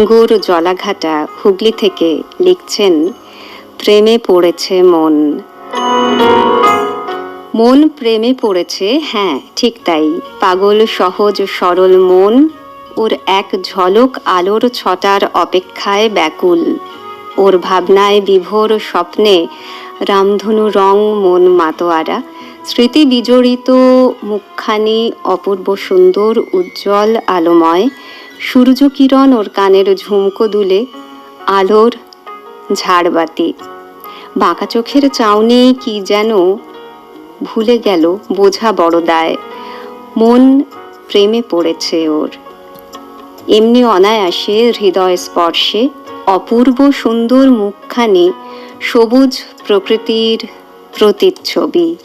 গুর জলাঘাটা হুগলি থেকে লিখছেন, প্রেমে পড়েছে মন। মন প্রেমে পড়েছে হ্যাঁ ঠিক তাই। পাগল, সহজ, সরল মন, ওর এক ঝলক আলোর ছটার অপেক্ষায় ব্যাকুল। ওর ভাবনায় বিভোর স্বপ্নে রামধনু রং, মন মাতোয়ারা। স্মৃতি বিজড়িত মুখখানি অপূর্ব সুন্দর, উজ্জ্বল আলোময়। সূর্য কিরণ ওর কানের ঝুমকো দুলে, আলোর ঝাড়বাতি। বাঁকা চোখের চাউনি কি যেন ভুলে গেল বোঝা বড় দায়। মন প্রেমে পড়েছে ওর। এমনি অনায়াসে হৃদয় স্পর্শে অপূর্ব সুন্দর মুখখানি সবুজ প্রকৃতির প্রতিচ্ছবি।